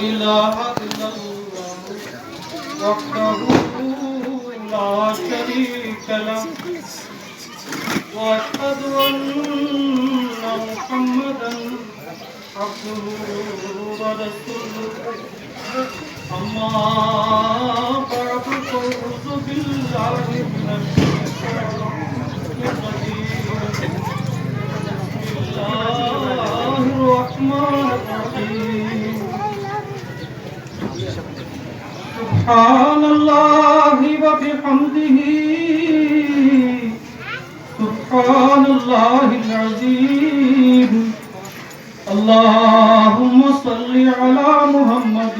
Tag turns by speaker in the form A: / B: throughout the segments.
A: إله إلا الله وحده لا شريك سبحان الله وبحمده سبحان الله العظيم اللهم صل على محمد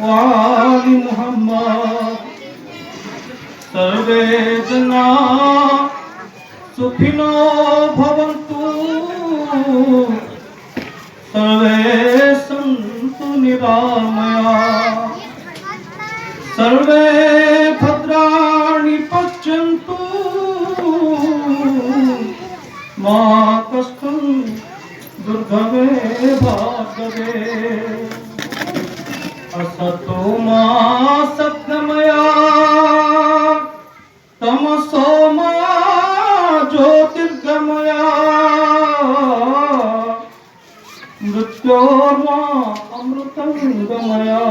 A: وآل محمد سربيتنا سخنو بھونتو سربے سنتو نرامیا સર્વે ભદ્રાણી પશ્યંતુ મા કષ્ટં દુર્ભવે ભાગવે અસતો મા સપ્તમયા તમસો મયા જ્યોતિર્ગમયા મૃત્યોર્મા અમૃતંગમયા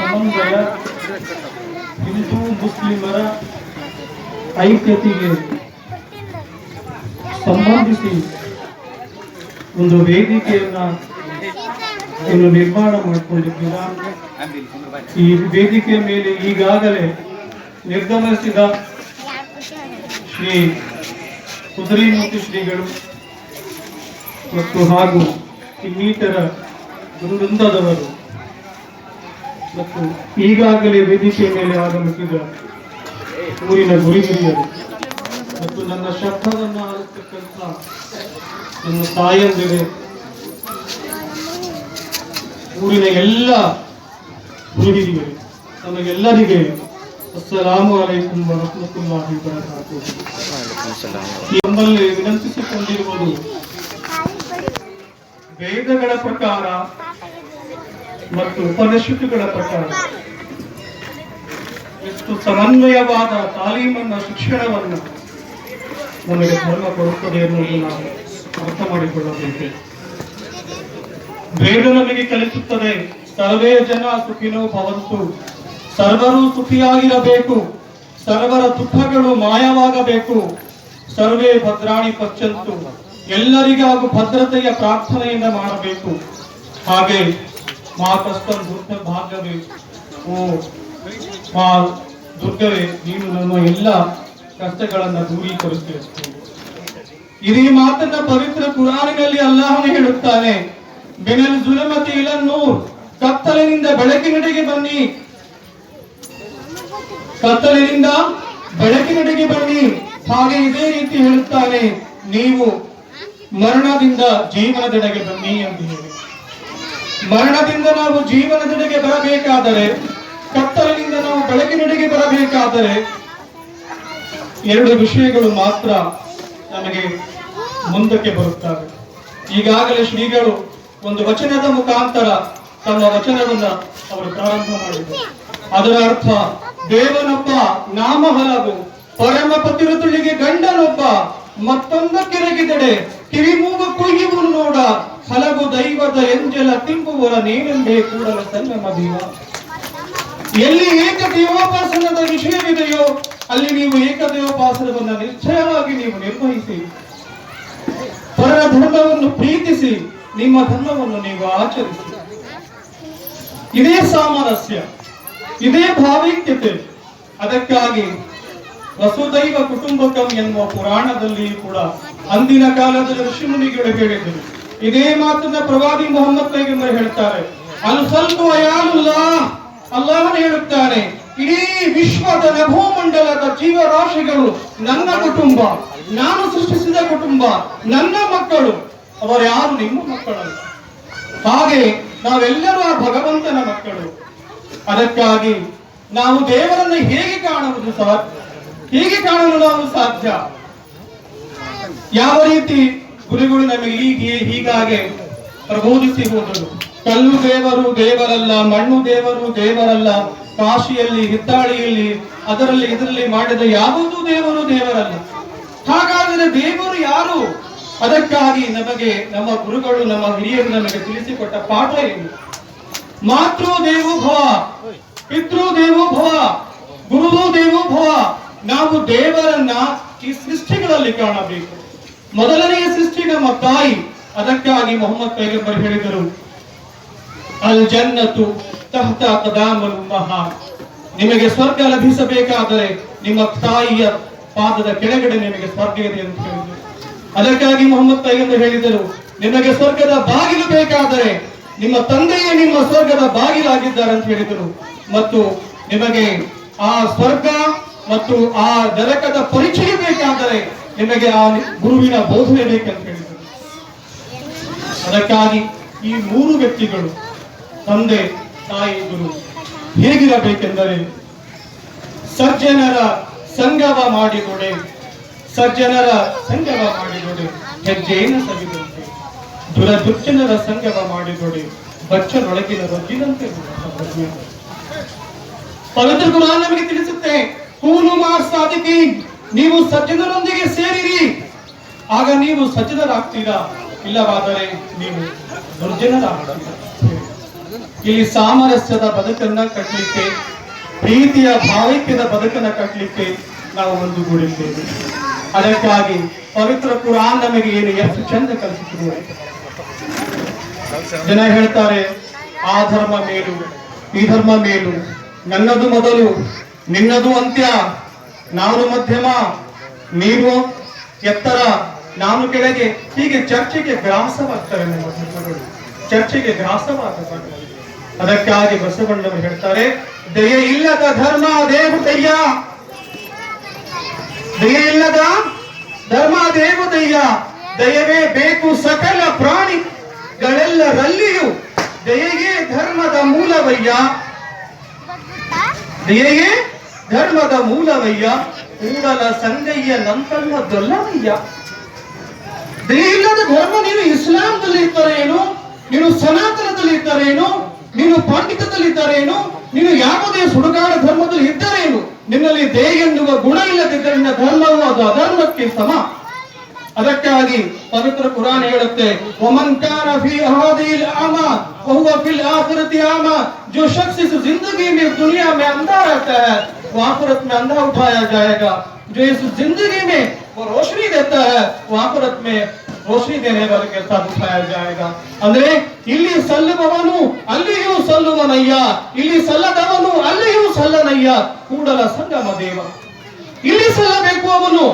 A: ಸಮನ್ವಯ ಹಿಂದೂ ಮುಸ್ಲಿಮರ ಐಕ್ಯತೆಗೆ ಸಂಬಂಧಿಸಿ ಒಂದು ವೇದಿಕೆಯನ್ನ ಇನ್ನು ನಿರ್ಮಾಣ ಮಾಡಿಕೊಂಡಿದ್ದೀರಾ? ಈ ವೇದಿಕೆಯ ಮೇಲೆ ಈಗಾಗಲೇ ನಿರ್ಗಮಿಸಿದ ಶ್ರೀ ಕುದುರೆಮೂರ್ತಿ ಶ್ರೀಗಳು ಮತ್ತು ಹಾಗೂ ಇನ್ನಿತರ ವೃಂದದವರು ಮತ್ತು ಈಗಾಗಲೇ ವೇದಿಕೆಯ ಮೇಲೆ ಆಗಮಿಸಿದ ಊರಿನ ಗುರಿ ಹಿರಿಯರು ಮತ್ತು ನನ್ನ ಶಬ್ದವನ್ನು ಆಲಿಸ್ತಕ್ಕಂಥ ನನ್ನ ತಾಯಂದಿರೆ, ಊರಿನ ಎಲ್ಲ ಗುರು ಹಿರಿಯರು ನಮಗೆಲ್ಲರಿಗೆ ಅಸ್ಸಲಾಮು ಅಲೈಕುಂ ವರಹಮತುಲ್ಲಾಹಿ ವಬರಕಾತುಹು. ನಮ್ಮಲ್ಲಿ ವಿನಂತಿಸಿಕೊಂಡಿರುವುದು ವೇದಗಳ ಪ್ರಕಾರ ಮತ್ತು ಉಪನಿಷತ್ತುಗಳ ಪ್ರಕಾರ ಎಷ್ಟು ಸಮನ್ವಯವಾದ ತಾಲೀಮನ್ನ ಶಿಕ್ಷಣವನ್ನ ನಮಗೆ ಧರ್ಮ ಕೊಡುತ್ತದೆ ಎನ್ನುವುದು ನಾವು ಅರ್ಥ ಮಾಡಿಕೊಳ್ಳಬೇಕು. ವೇದ ನಮಗೆ ಕಲಿಸುತ್ತದೆ. ಸರ್ವೇ ಜನ ಸುಖಿನೋ ಭವಂತು. ಸರ್ವರು ಸುಖಿಯಾಗಿರಬೇಕು. ಸರ್ವರ ದುಃಖಗಳು ಮಾಯವಾಗಬೇಕು. ಸರ್ವೇ ಭದ್ರಾಣಿ ಪಚ್ಚಂತು. ಎಲ್ಲರಿಗಾಗೂ ಭದ್ರತೆಯ ಪ್ರಾರ್ಥನೆಯಿಂದ ಮಾಡಬೇಕು. ಹಾಗೆ ಮಾ ಕಷ್ಟ ದುರ್ಗ ಭಾಗ್ಯವೇ ಓ ಮಾ ದುರ್ಗವೇ, ನೀನು ನಮ್ಮ ಎಲ್ಲ ಕಷ್ಟಗಳನ್ನ ದೂರೀಕರಿಸಬೇಕು ಇದೇ ಮಾತನ್ನ ಪವಿತ್ರ ಕುರಾನಿನಲ್ಲಿ ಅಲ್ಲಾಹನು ಹೇಳುತ್ತಾನೆ. ಬೆನಲ್ ಜುಲಮತಿ ಇಲನ್ನೂರ್ ಕತ್ತಲಿನಿಂದ ಬೆಳಕಿನೆಡೆಗೆ ಬನ್ನಿ. ಕತ್ತಲಿನಿಂದ ಬೆಳಕಿನೆಡೆಗೆ ಬನ್ನಿ. ಹಾಗೆ ಇದೇ ರೀತಿ ಹೇಳುತ್ತಾನೆ, ನೀವು ಮರಣದಿಂದ ಜೀವನದೆಡೆಗೆ ಬನ್ನಿ ಎಂದು ಹೇಳಿ. ಮರಣದಿಂದ ನಾವು ಜೀವನದೆಡೆಗೆ ಬರಬೇಕಾದರೆ, ಕತ್ತಲಿನಿಂದ ನಾವು ಬೆಳಕಿನೆಡೆಗೆ ಬರಬೇಕಾದರೆ, ಎರಡು ವಿಷಯಗಳು ಮಾತ್ರ ನಮಗೆ ಮುಂದಕ್ಕೆ ಬರುತ್ತವೆ. ಈಗಾಗಲೇ ಶ್ರೀಗಳು ಒಂದು ವಚನದ ಮುಖಾಂತರ ತಮ್ಮ ವಚನವನ್ನ ಅವರು ಪ್ರಾರಂಭ ಮಾಡಿದರು. ಅದರ ಅರ್ಥ, ದೇವನೊಬ್ಬ ನಾಮ ಹಲವು ಪರಮ ಪತಿರುತುಳಿಗೆ ಗಂಡನೊಬ್ಬ, ಮತ್ತೊಂದು ಕೆರಗಿದಡೆ ಕಿವಿಮೂಗ ಕುಯ್ಯುವ ನೋಡ ಹಲಗು ದೈವದ ಎಂಜಲ ತಿಂಬುವರ ನೀನೆಂದೇ ಕೂಡಲ ಸಂಗಮ ದೀವ ಎಲ್ಲಿ ಏಕದೇವೋಪಾಸನದ ವಿಷಯವಿದೆಯೋ, ಅಲ್ಲಿ ನೀವು ಏಕದೇವೋಪಾಸನವನ್ನು ನಿಶ್ಚಯವಾಗಿ ನೀವು ನಿರ್ವಹಿಸಿ. ಪರ ಧರ್ಮವನ್ನು ಪ್ರೀತಿಸಿ, ನಿಮ್ಮ ಧರ್ಮವನ್ನು ನೀವು ಆಚರಿಸಿ. ಇದೇ ಸಾಮರಸ್ಯ, ಇದೇ ಭಾವೈಕ್ಯತೆ. ಅದಕ್ಕಾಗಿ ವಸುದೈವ ಕುಟುಂಬಕಂ ಎನ್ನುವ ಪುರಾಣದಲ್ಲಿ ಕೂಡ ಅಂದಿನ ಕಾಲದಲ್ಲಿ ಋಷಿಮುನಿಗಳು ಹೇಳಿದರು. ಇದೇ ಮಾತನ್ನ ಪ್ರವಾದಿ ಮೊಹಮ್ಮದ್ ಪೈಗಂಬರ್ ಹೇಳ್ತಾರೆ. ಅಲ್ ಸ್ವಲ್ಪ ಅಯಾಲುಲ್ಲಾ. ಅಲ್ಲಾಹನ ಹೇಳುತ್ತಾನೆ, ಇಡೀ ವಿಶ್ವದ ನಭೋಮಂಡಲದ ಜೀವರಾಶಿಗಳು ನನ್ನ ಕುಟುಂಬ, ನಾನು ಸೃಷ್ಟಿಸಿದ ಕುಟುಂಬ, ನನ್ನ ಮಕ್ಕಳು ಅವರ್ಯಾರು ನಿಮ್ಮ ಮಕ್ಕಳಲ್ಲ ಹಾಗೆ ನಾವೆಲ್ಲರೂ ಆ ಭಗವಂತನ ಮಕ್ಕಳು. ಅದಕ್ಕಾಗಿ ನಾವು ದೇವರನ್ನು ಹೇಗೆ ಕಾಣುವುದು ಸರ್? ಹೇಗೆ ಕಾಣಲು ನಾವು ಸಾಧ್ಯ? ಯಾವ ರೀತಿ ಗುರುಗಳು ನಮಗೆ ಹೀಗೆ ಹೀಗಾಗಿ ಪ್ರಬೋಧಿಸಿ ಹೋದರು? ಕಲ್ಲು ದೇವರು ದೇವರಲ್ಲ, ಮಣ್ಣು ದೇವರು ದೇವರಲ್ಲ, ಕಾಶಿಯಲ್ಲಿ, ಹಿತ್ತಾಳಿಯಲ್ಲಿ, ಅದರಲ್ಲಿ, ಇದರಲ್ಲಿ ಮಾಡಿದ ಯಾವುದೂ ದೇವರು ದೇವರಲ್ಲ. ಹಾಗಾದರೆ ದೇವರು ಯಾರು? ಅದಕ್ಕಾಗಿ ನಮಗೆ, ನಮ್ಮ ಗುರುಗಳು, ನಮ್ಮ ಹಿರಿಯರು ನಮಗೆ ತಿಳಿಸಿಕೊಟ್ಟ ಪಾಠ ಏನು? ಮಾತೃ ದೇವೋ ಭವ ಪಿತೃ ದೇವೋ ಭವ, ಗುರುವು ದೇವೋ ಭವ ನಾವು ದೇವರನ್ನ ಈ ಸೃಷ್ಟಿಗಳಲ್ಲಿ ಕಾಣಬೇಕು. ಮೊದಲನೆಯ ಸೃಷ್ಟಿ ನಮ್ಮ ತಾಯಿ, ಅದಕ್ಕಾಗಿ ಮೊಹಮ್ಮದ್ ಪೈಗಂಬರ್ ಹೇಳಿದರು, ಅಲ್ ಜನ್ನತು ತಹತ ಕದಾಮಲ್ ಮಹಾ ನಿಮಗೆ ಸ್ವರ್ಗ ಲಭಿಸಬೇಕಾದರೆ ನಿಮ್ಮ ತಾಯಿಯ ಪಾದದ ಕೆಳಗಡೆ ನಿಮಗೆ ಸ್ವರ್ಗ ಇದೆ ಅಂತ ಹೇಳಿದರು. ಅದಕ್ಕಾಗಿ ಮೊಹಮ್ಮದ್ ಪೈಗಂಬರ್ ಹೇಳಿದರು, ನಿಮಗೆ ಸ್ವರ್ಗದ ಬಾಗಿಲು ಬೇಕಾದರೆ ನಿಮ್ಮ ತಂದೆಯೇ ನಿಮ್ಮ ಸ್ವರ್ಗದ ಬಾಗಿಲಾಗಿದ್ದಾರೆ ಅಂತ ಹೇಳಿದರು. ಮತ್ತು ನಿಮಗೆ ಆ ಸ್ವರ್ಗ ಮತ್ತು ಆ ನರಕದ ಪರಿಚಯ ಬೇಕಾದರೆ ನಿಮಗೆ ಆ ಗುರುವಿನ ಬೋಧನೆ ಬೇಕಂತ ಹೇಳಿದರು ಅದಕ್ಕಾಗಿ ಈ ಮೂರು ವ್ಯಕ್ತಿಗಳು, ತಂದೆ, ತಾಯಿ, ಗುರು, ಹೇಗಿರಬೇಕೆಂದರೆ ಸಜ್ಜನರ ಸಂಗವ ಮಾಡಿಕೊಡೆ, ಸಜ್ಜನರ ಸಂಗವ ಮಾಡಿಕೊಡೆ, ಹೆಜ್ಜೆಯನ್ನು ಸವಿದಂತೆ ದುರದುರ್ಜನರ ಸಂಗಮ ಮಾಡಿಕೊಡೆ, ಬಚ್ಚನೊಳಗಿನ ರೊಜ್ಜಿದಂತೆ. ಪವಿತ್ರ ಗುರು ನಮಗೆ ತಿಳಿಸುತ್ತೆ ಕೂನು ಮಾರ್ ಸಾಧಿಕಿ ನೀವು ಸಜ್ಜನರೊಂದಿಗೆ ಸೇರಿರಿ. ಆಗ ನೀವು ಸಜ್ಜನರಾಗ್ತೀರಾ? ಇಲ್ಲವಾದರೆ ನೀವು ದುರ್ಜನರಾಗ್ತೀರಾ ಇಲ್ಲಿ ಸಾಮರಸ್ಯದ ಬದುಕನ್ನ ಕಟ್ಟಲಿಕ್ಕೆ, ಪ್ರೀತಿಯ ಭಾವೈಕ್ಯದ ಬದುಕನ್ನ ಕಟ್ಟಲಿಕ್ಕೆ ನಾವು ಒಂದು ಒಂದುಗೂಡಿದ್ದೇವೆ. ಅದಕ್ಕಾಗಿ ಪವಿತ್ರ ಕುರಾನ್ ನಮಗೆ ಏನು ಎಷ್ಟು ಚಂದ ಕಲಿಸುತ್ತದೆ ಜನ ಹೇಳ್ತಾರೆ, ಆ ಧರ್ಮ ಮೇಲು, ಈ ಧರ್ಮ ಮೇಲು, ನನ್ನದು ಮೊದಲು ನಿನ್ನದು ಅಂತ್ಯ, ನಾನು ಮಧ್ಯಮ, ನೀವು ಎತ್ತರ. ನಾನು ಕೆಳಗೆ, ಹೀಗೆ ಚರ್ಚೆಗೆ ಗ್ರಾಸವಾಗ್ತವೆ ನಮ್ಮ ಧರ್ಮಗಳು ಚರ್ಚೆಗೆ ಗ್ರಾಸವಾದ ಅದಕ್ಕಾಗಿ ಬಸವಣ್ಣವರು ಹೇಳ್ತಾರೆ, ದಯೆ ಇಲ್ಲದ ಧರ್ಮ ದೇವು ದಯ್ಯ. ದಯೆ ಇಲ್ಲದ ಧರ್ಮ ದೇವ ದಯ್ಯ. ದಯವೇ ಬೇಕು ಸಕಲ ಪ್ರಾಣಿಗಳೆಲ್ಲರಲ್ಲಿಯೂ. ದಯೆಯೇ ಧರ್ಮದ ಮೂಲವಯ್ಯ. ದಯೆಯೇ ಧರ್ಮದ ಮೂಲವಯ್ಯ, ಕೂಡಲ ಸಂಗಯ್ಯ ನಂತಲ್ಲ ದೊಲ್ಲವಯ್ಯ. ದೇಹದ ಧರ್ಮ ನೀನು ಇಸ್ಲಾಂದಲ್ಲಿ ಏನು ನೀನು ಸನಾತನದಲ್ಲಿ ಇದ್ದಾರೇನು ನೀನು ಪಂಡಿತದಲ್ಲಿ ಏನು ನೀನು ಯಾವುದೇ ಸುಡುಗಾಡ ಧರ್ಮದಲ್ಲಿ ಇದ್ದಾರೇನು? ನಿನ್ನಲ್ಲಿ ದೇ ಎನ್ನುವ ಗುಣ ಇಲ್ಲದಿದ್ದರಿಂದ ಧರ್ಮವು ಅದು ಅಧರ್ಮಕ್ಕೆ ಸಮ. ಅದಕ್ಕಾಗಿ ಪವಿತ್ರ ಕುರಾನ್ ಹೇಳುತ್ತೆ ಒಮಂಕಾರ ಫಿ ಹಾದಿಲ್ ಆಮ, ವಹುವ ಫಿಲ್ ಆಖಿರತಿ ಆಮ. ಜೋ ಶಖ್ಸ್ ಜಿಂದಗಿ ಮೇ ದುನಿಯಾ ಮೇ ಅಂದಾ ರಹತಾ ಹೈ वो आखिरत में अंधा उठाया जाएगा जो इस जिंदगी में वो रोशनी देता है वो आखिरत में ರೋಶನಿ ದೇನೆ ವಾಲೆ के साथ उठाया जाएगा ಅಂದ್ರೆ ಇಲ್ಲಿ ಸಲ್ಲುವವನು ಅಲ್ಲಿಯೂ ಸಲ್ಲುವನಯ್ಯ ಇಲ್ಲಿ ಸಲ್ಲದವನು ಅಲ್ಲಿಯೂ ಸಲ್ಲನಯ್ಯ ಕೂಡಲ ಸಂಗಮ ದೇವ ಇಲ್ಲಿ ಸಲ್ಲಬೇಕು ಅವನು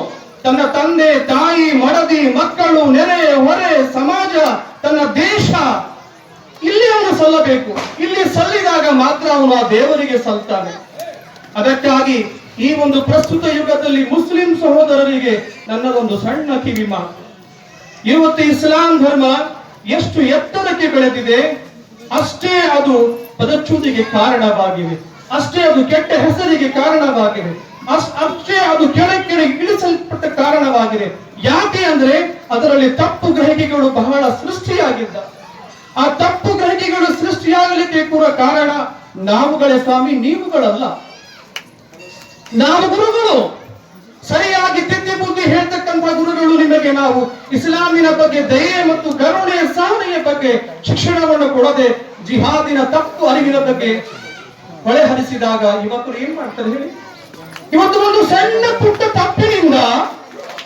A: ತನ್ನ ತಂದೆ ತಾಯಿ ಮಡದಿ ಮಕ್ಕಳು ನೆರೆ ಹೊರೆ ಸಮಾಜ ತನ್ನ ದೇಶ ಇಲ್ಲಿ ಅವನು ಸಲ್ಲಬೇಕು ಇಲ್ಲಿ ಸಲ್ಲಿದಾಗ ಮಾತ್ರ ಅವನು ಆ ದೇವರಿಗೆ ಸಲ್ತಾನೆ ಅದಕ್ಕಾಗಿ ಈ ಒಂದು ಪ್ರಸ್ತುತ ಯುಗದಲ್ಲಿ ಮುಸ್ಲಿಂ ಸಹೋದರರಿಗೆ ನನ್ನದೊಂದು ಸಣ್ಣ ಕಿವಿ ಮಾತು. ಇವತ್ತು ಇಸ್ಲಾಂ ಧರ್ಮ ಎಷ್ಟು ಎತ್ತರಕ್ಕೆ ಬೆಳೆದಿದೆ, ಅಷ್ಟೇ ಅದು ಪದಚ್ಯುತಿಗೆ ಕಾರಣವಾಗಿವೆ. ಅಷ್ಟೇ ಅದು ಕೆಟ್ಟ ಹೆಸರಿಗೆ ಕಾರಣವಾಗಿದೆ ಅಷ್ಟೇ ಅದು ಕೆಳ ಕೆಳಗೆ ಇಳಿಸಲ್ಪಟ್ಟ ಕಾರಣವಾಗಿದೆ ಯಾಕೆ ಅಂದ್ರೆ ಅದರಲ್ಲಿ ತಪ್ಪು ಗ್ರಹಿಕೆಗಳು ಬಹಳ ಸೃಷ್ಟಿಯಾಗಿದ್ದ. ಆ ತಪ್ಪು ಗ್ರಹಿಕೆಗಳು ಸೃಷ್ಟಿಯಾಗಲಿಕ್ಕೆ ಕೂಡ ಕಾರಣ ನಾವುಗಳೇ ಸ್ವಾಮಿ, ನೀವುಗಳಲ್ಲ. ನಾವು ಗುರುಗಳು, ಸರಿಯಾಗಿ ತಿದ್ದಿ ಬುದ್ಧಿ ಹೇಳ್ತಕ್ಕಂತ ಗುರುಗಳು ನಿಮಗೆ ನಾವು ಇಸ್ಲಾಮಿನ ಬಗ್ಗೆ ದಯೆ ಮತ್ತು ಕರುಣೆಯ ಸಾಧನೆಯ ಬಗ್ಗೆ ಶಿಕ್ಷಣವನ್ನು ಕೊಡದೆ ಜಿಹಾದಿನ ತಪ್ಪು ಅರಿವಿನ ಬಗ್ಗೆ ಹೊಳೆ ಹರಿಸಿದಾಗ ಯುವಕರು ಏನ್ ಮಾಡ್ತಾರೆ ಹೇಳಿ? ಇವತ್ತು ಒಂದು ಸಣ್ಣ ಪುಟ್ಟ ತಪ್ಪಿನಿಂದ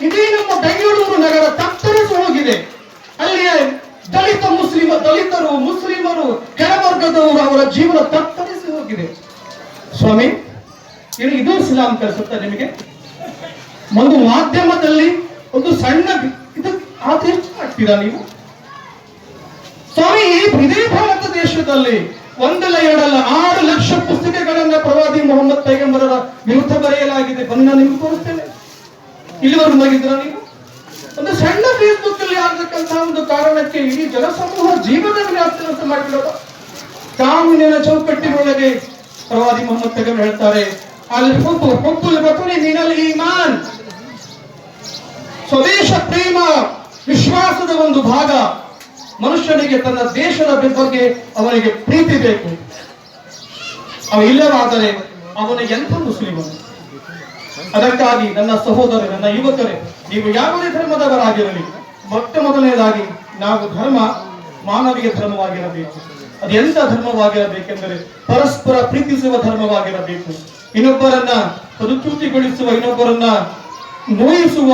A: ಇಡೀ ನಮ್ಮ ಬೆಂಗಳೂರು ನಗರ ತತ್ತರಿಸಿ ಹೋಗಿದೆ. ಅಲ್ಲಿಯ ದಲಿತ ಮುಸ್ಲಿಮ, ದಲಿತರು, ಮುಸ್ಲಿಮರು, ಕೆಳವರ್ಗದವರು ಅವರ ಜೀವನ ತತ್ತರಿಸಿ ಹೋಗಿದೆ. ಸ್ವಾಮಿ ಏನು ಇದು ಇಸ್ಲಾಂ ಕಲಿಸುತ್ತೆ ನಿಮಗೆ. ಒಂದು ಮಾಧ್ಯಮದಲ್ಲಿ ಒಂದು ಸಣ್ಣ ಇದು ಆದ್ರೆ ಆಗ್ತೀರಾ ನೀವು? ಸ್ವಾಮಿ ಇದೇ ಭಾರತ ದೇಶದಲ್ಲಿ ಒಂದಲ್ಲ ಎರಡಲ್ಲ ಆರು ಲಕ್ಷ ಪುಸ್ತಕಗಳನ್ನ ಪ್ರವಾದಿ ಮೊಹಮ್ಮದ್ ಪೈಗಂಬರರ ವಿರುದ್ಧ ಬರೆಯಲಾಗಿದೆ. ಬಂದ ನಿಮ್ಗೆ ತೋರಿಸ್ತೇನೆ. ಇಲ್ಲಿವರೆಗೂ ಹೋಗಿದ್ರ ನೀವು? ಒಂದು ಸಣ್ಣ ಫೇಸ್ಬುಕ್ ಅಲ್ಲಿ ಆಗತಕ್ಕಂತಹ ಒಂದು ಕಾರಣಕ್ಕೆ ಇಡೀ ಜನಸಮೂಹ ಜೀವನ ಅತ್ಯಂತ ಮಾಡಿರೋದು ಕಾನೂನಿನ ಚೌಕಟ್ಟಿನೊಳಗೆ ಪ್ರವಾದಿ ಮೊಹಮ್ಮದ್ ಪೈಗಂಬರ್ ಹೇಳ್ತಾರೆ ಅಲ್ ಹುಬ್ಬು ಹುಬ್ಬುಲ್ ಬತುನಿ ಮಿನಲ್ ಈಮಾನ್. ಸ್ವದೇಶ ಪ್ರೇಮ, ವಿಶ್ವಾಸದ ಒಂದು ಭಾಗ. ಮನುಷ್ಯನಿಗೆ ತನ್ನ ದೇಶದ ಬಗ್ಗೆ ಅವನಿಗೆ ಪ್ರೀತಿ ಬೇಕು. ಅವ ಇಲ್ಲವಾದರೆ ಅವನು ಎಂಥ ಮುಸ್ಲಿಮನು? ಅದಕ್ಕಾಗಿ ನನ್ನ ಸಹೋದರ ನನ್ನ ಯುವಕರೇ, ನೀವು ಯಾವುದೇ ಧರ್ಮದವರಾಗಿರಲಿ. ಮೊಟ್ಟ ಮೊದಲನೇದಾಗಿ, ನಾವು ಧರ್ಮ ಮಾನವೀಯ ಧರ್ಮವಾಗಿರಬೇಕು. ಅದು ಎಂತ ಧರ್ಮವಾಗಿರಬೇಕೆಂದರೆ ಪರಸ್ಪರ ಪ್ರೀತಿಸುವ ಧರ್ಮವಾಗಿರಬೇಕು. ಇನ್ನೊಬ್ಬರನ್ನ ಸದುತೃಪ್ತಿಗೊಳಿಸುವ ಇನ್ನೊಬ್ಬರನ್ನ ನೋಯಿಸುವ,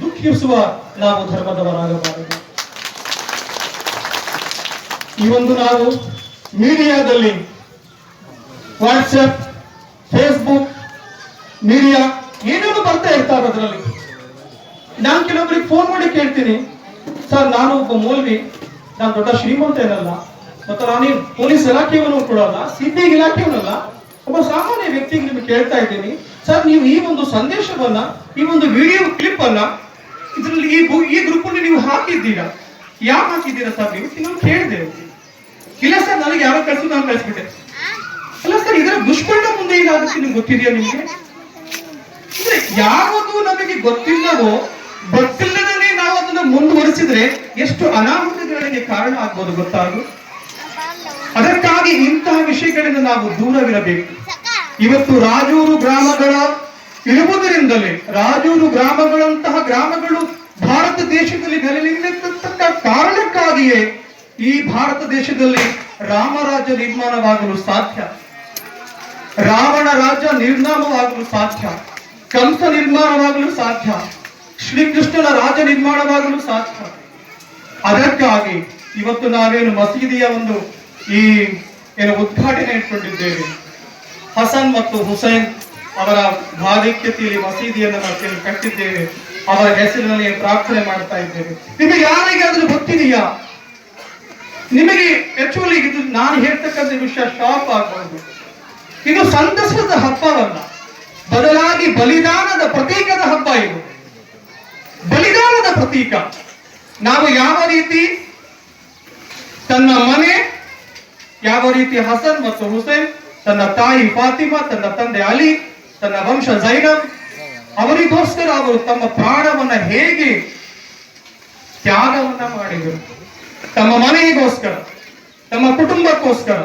A: ದುಃಖಿಸುವ ನಾವು ಧರ್ಮದವರಾಗಬಾರದು. ಈ ಒಂದು ನಾವು ಮೀಡಿಯಾದಲ್ಲಿ ವಾಟ್ಸಪ್ ಫೇಸ್ಬುಕ್ ಮೀಡಿಯಾ ಏನೇನು ಬರ್ತಾ ಇರ್ತಾರೆ ಅದರಲ್ಲಿ. ನಾನು ಕೆಲವೊಬ್ಬರಿಗೆ ಫೋನ್ ಮಾಡಿ ಕೇಳ್ತೀನಿ. ಸರ್, ನಾನು ಒಬ್ಬ ಮೌಲ್ವಿ, ನಾನು ದೊಡ್ಡ ಶ್ರೀಮಂತ ಏನಲ್ಲ ಮತ್ತು ನಾನು ಪೊಲೀಸ್ ಇಲಾಖೆಯವನು ಕೂಡ ಅಲ್ಲ, ಸಿಬಿಐ ಇಲಾಖೆಯವನಲ್ಲ, ಒಬ್ಬ ಸಾಮಾನ್ಯ ವ್ಯಕ್ತಿಗೆ ನಿಮ್ಗೆ ಕೇಳ್ತಾ ಇದ್ದೀನಿ. ಸರ್, ನೀವು ಈ ಒಂದು ಸಂದೇಶವನ್ನ, ಈ ಒಂದು ವಿಡಿಯೋ ಕ್ಲಿಪ್ ಅನ್ನ ಇದರಲ್ಲಿ ಈ ಈ ಗ್ರೂಪ್ ನೀವು ಹಾಕಿದ್ದೀರಾ? ಯಾಕೆ ಹಾಕಿದ್ದೀರಾ ಸರ್ ನೀವು? ನಾನು ಕೇಳಿದೆ. ಇಲ್ಲ ಸರ್, ನನಗೆ ಯಾರೋ ಕಳ್ಸೋದು ನಾನು ಕಳಿಸ್ಬಿಟ್ಟೆ. ಅಲ್ಲ ಸರ್, ಇದರ ದುಷ್ಪರಿಣಾಮ ಮುಂದೆ ಏನಾಗುತ್ತೆ ನಿಮ್ಗೆ ಗೊತ್ತಿದೆಯಾ ನಿಮಗೆ? ಅಂದ್ರೆ ಯಾವುದು ನಮಗೆ ಗೊತ್ತಿಲ್ಲವೋ ಗೊತ್ತಿಲ್ಲದೇ ನಾವು ಅದನ್ನ ಮುಂದುವರಿಸಿದ್ರೆ ಎಷ್ಟು ಅನಾಹುತಗಳಿಗೆ ಕಾರಣ ಆಗ್ಬೋದು ಗೊತ್ತಾಗು ಅದಕ್ಕಾಗಿ ಇಂತಹ ವಿಷಯಗಳಿಂದ ನಾವು ದೂರವಿರಬೇಕು. ಇವತ್ತು ರಾಜೂರು ಗ್ರಾಮಗಳ ಇರುವುದರಿಂದಲೇ ರಾಜೂರು ಗ್ರಾಮಗಳಂತಹ ಗ್ರಾಮಗಳು ಭಾರತ ದೇಶದಲ್ಲಿ ನೆಲೆ ನಿಲ್ಲತಕ್ಕ ಕಾರಣಕ್ಕಾಗಿಯೇ ಈ ಭಾರತ ದೇಶದಲ್ಲಿ ರಾಮರಾಜ್ಯ ನಿರ್ಮಾಣವಾಗಲು ಸಾಧ್ಯ. ರಾವಣ ರಾಜ್ಯ ನಿರ್ನಾಮವಾಗಲು ಸಾಧ್ಯ. ಕಂಸ ನಿರ್ಮಾಣವಾಗಲು ಸಾಧ್ಯ. ಶ್ರೀಕೃಷ್ಣನ ರಾಜ ನಿರ್ಮಾಣವಾಗಲು ಸಾಧ್ಯ. ಅದಕ್ಕಾಗಿ ಇವತ್ತು ನಾವೇನು ಮಸೀದಿಯ ಒಂದು ಈ ಏನು ಉದ್ಘಾಟನೆ ಇಟ್ಕೊಂಡಿದ್ದೇವೆ. ಹಸನ್ ಮತ್ತು ಹುಸೈನ್ ಅವರ ಭಾವೈಕ್ಯತೆಯಲ್ಲಿ ಮಸೀದಿಯನ್ನು ನಾವು ಕಟ್ಟಿದ್ದೇವೆ. ಅವರ ಹೆಸರಿನಲ್ಲಿ ಪ್ರಾರ್ಥನೆ ಮಾಡ್ತಾ ಇದ್ದೇವೆ. ನಿಮಗೆ ಯಾರಿಗಾದ್ರೂ ಗೊತ್ತಿದೆಯಾ? ನಿಮಗೆ ಆಕ್ಚುಲಿ ಇದು ನಾನು ಹೇಳ್ತಕ್ಕಂಥ ವಿಷಯ ಶಾಪ್ ಆಗಬಹುದು. ಇದು ಸಂತಸದ ಹಬ್ಬವಲ್ಲ. ಬದಲಾಗಿ ಬಲಿದಾನದ ಪ್ರತೀಕದ ಹಬ್ಬ ಇದು. ಬಲಿದಾನದ ಪ್ರತೀಕ. ನಾವು ಯಾವ ರೀತಿ ತನ್ನ ಮನೆ ಯಾವ ರೀತಿ ಹಸನ್ ಮತ್ತು ಹುಸೇನ್, ತನ್ನ ತಾಯಿ ಫಾತಿಮಾ, ತನ್ನ ತಂದೆ ಅಲಿ, ತನ್ನ ವಂಶ ಜೈನಬ್, ಅವರಿಗೋಸ್ಕರ ಅವರು ತಮ್ಮ ಪ್ರಾಣವನ್ನ ಹೇಗೆ ತ್ಯಾಗವನ್ನ ಮಾಡಿದರು? ತಮ್ಮ ಮನೆಗೋಸ್ಕರ, ತಮ್ಮ ಕುಟುಂಬಕ್ಕೋಸ್ಕರ,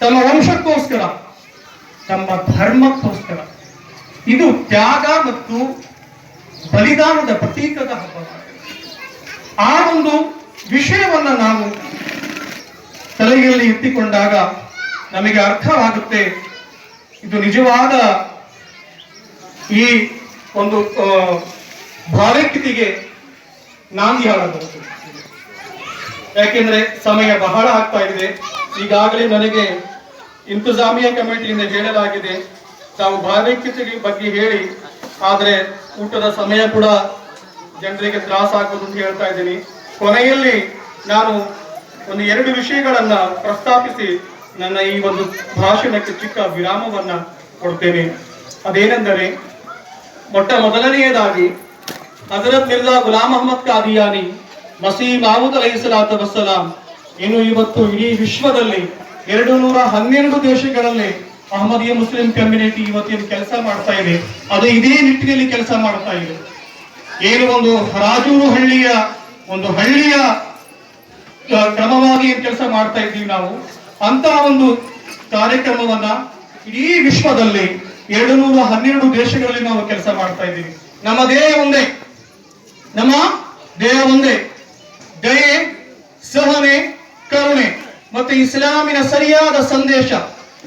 A: ತಮ್ಮ ವಂಶಕ್ಕೋಸ್ಕರ, ತಮ್ಮ ಧರ್ಮಕ್ಕೋಸ್ಕರ. ಇದು ತ್ಯಾಗ ಮತ್ತು ಬಲಿದಾನದ ಪ್ರತೀಕದ ಹಬ್ಬ. ಆ ಒಂದು ವಿಷಯವನ್ನ ನಾವು ತಲೆಯಲ್ಲಿ ಎತ್ತಿಕೊಂಡಾಗ ನಮಗೆ ಅರ್ಥವಾಗುತ್ತೆ. ಇದು ನಿಜವಾದ ಈ ಒಂದು ಆ, ಭಾವೈಕ್ಯತೆಗೆ ನಾಂದಿಯಾಗಬಹುದು ಯಾಕೆಂದ್ರೆ ಸಮಯ ಬಹಳ ಆಗ್ತಾ ಇದೆ. ಈಗಾಗಲೇ ನನಗೆ ಇಂತಜಾಮಿಯಾ ಕಮಿಟಿಯಿಂದ ಹೇಳಲಾಗಿದೆ. ತಾವು ಭಾವೈಕ್ಯತೆ ಬಗ್ಗೆ ಹೇಳಿ ಆದರೆ ಊಟದ ಸಮಯ ಕೂಡ ಜನರಿಗೆ ತ್ರಾಸ ಆಗುವುದು ಅಂತ ಹೇಳ್ತಾ ಇದ್ದೀನಿ. ಕೊನೆಯಲ್ಲಿ ನಾನು ಒಂದು ಎರಡು ವಿಷಯಗಳನ್ನ ಪ್ರಸ್ತಾಪಿಸಿ ನನ್ನ ಈ ಒಂದು ಭಾಷಣಕ್ಕೆ ಚಿಕ್ಕ ವಿರಾಮವನ್ನ ಕೊಡ್ತೇನೆ. ಅದೇನೆಂದರೆ, ಮೊಟ್ಟ ಮೊದಲನೆಯದಾಗಿ ಹಜರತ್ ಮಿರ್ಜಾ ಗುಲಾಮ್ ಅಹಮದ್ ಕಾದಿಯಾನಿ ಮಸೀ ಮಾವುದ್ ಅಲಹಿಸಲಾತ ವಸ್ಸಲಾಂ ಇನ್ನು ಇವತ್ತು ಇಡೀ ವಿಶ್ವದಲ್ಲಿ ಎರಡು ನೂರ ಹನ್ನೆರಡು ದೇಶಗಳಲ್ಲಿ ಅಹಮದಿಯ ಮುಸ್ಲಿಂ ಕಮ್ಯುನಿಟಿ ಇವತ್ತೇನು ಕೆಲಸ ಮಾಡ್ತಾ ಇದೆ. ಅದು ಇದೇ ನಿಟ್ಟಿನಲ್ಲಿ ಕೆಲಸ ಮಾಡ್ತಾ ಇದೆ. ಏನು ಒಂದು ರಾಜೂರು ಹಳ್ಳಿಯ, ಒಂದು ಹಳ್ಳಿಯ ಕ್ರಮವಾಗಿ ಏನ್ ಕೆಲಸ ಮಾಡ್ತಾ ಇದ್ದೀವಿ ನಾವು, ಅಂತ ಒಂದು ಕಾರ್ಯಕ್ರಮವನ್ನ ಇಡೀ ವಿಶ್ವದಲ್ಲಿ ಎರಡು ನೂರ ಹನ್ನೆರಡು ದೇಶಗಳಲ್ಲಿ ನಾವು ಕೆಲಸ ಮಾಡ್ತಾ ಇದ್ದೀವಿ. ನಮ್ಮ ದೇಹ ಒಂದೇ. ನಮ್ಮ ದೇಹ ಒಂದೇ. ದಯೆ, ಸಹನೆ, ಕರುಣೆ ಮತ್ತು ಇಸ್ಲಾಮಿನ ಸರಿಯಾದ ಸಂದೇಶ.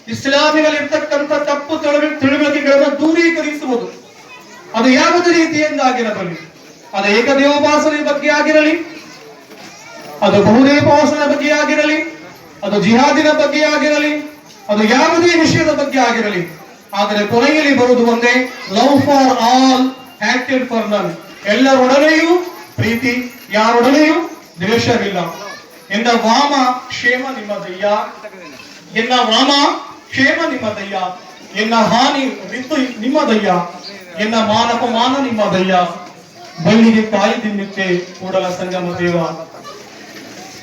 A: ಇಸ್ಲಾಮಿನಲ್ಲಿರ್ತಕ್ಕಂಥ ತಪ್ಪು ತಿಳುವ- ತಿಳುವಳಿಕೆಗಳನ್ನು ದೂರೀಕರಿಸುವುದು. ಅದು ಯಾವುದೇ ರೀತಿಯಿಂದ ಆಗಿರಬಲ್ಲಿ. ಅದು ಏಕದೇವೋಪಾಸನೆ ಬಗ್ಗೆ ಆಗಿರಲಿ ಅದು ಬಹುದೇಪವಾಸನ ಬಗ್ಗೆ ಆಗಿರಲಿ, ಅದು ಜಿಹಾದಿನ ಬಗ್ಗೆ ಆಗಿರಲಿ, ಅದು ಯಾವುದೇ ವಿಷಯದ ಬಗ್ಗೆ ಆಗಿರಲಿ, ಆದರೆ ಕೊನೆಯಲ್ಲಿ ಬರುವುದು ಒಂದೇ, ಲವ್ ಫಾರ್ ಆಲ್ ಆಕ್ಟೆಡ್ ಫಾರ್ ನನ್. ಎಲ್ಲರೊಡನೆಯೂ ಪ್ರೀತಿ, ಯಾರೊಡನೆಯೂ ದ್ವೇಷವಿಲ್ಲ. ಎಂದ ವಾಮ ಕ್ಷೇಮ ನಿಮ್ಮದಯ್ಯ ಎನ್ನ ವಾಮ ಕ್ಷೇಮ ನಿಮ್ಮದಯ್ಯ ಎನ್ನ ಹಾನಿ ರಿತು ನಿಮ್ಮದಯ್ಯ ಎನ್ನ ಮಾನಪಮಾನ ನಿಮ್ಮದಯ್ಯ ಬಳ್ಳಿಗೆ ಕಾಯಿ ತಿನ್ನುತ್ತೆ ಕೂಡಲ ಸಂಗಮ ದೇವ.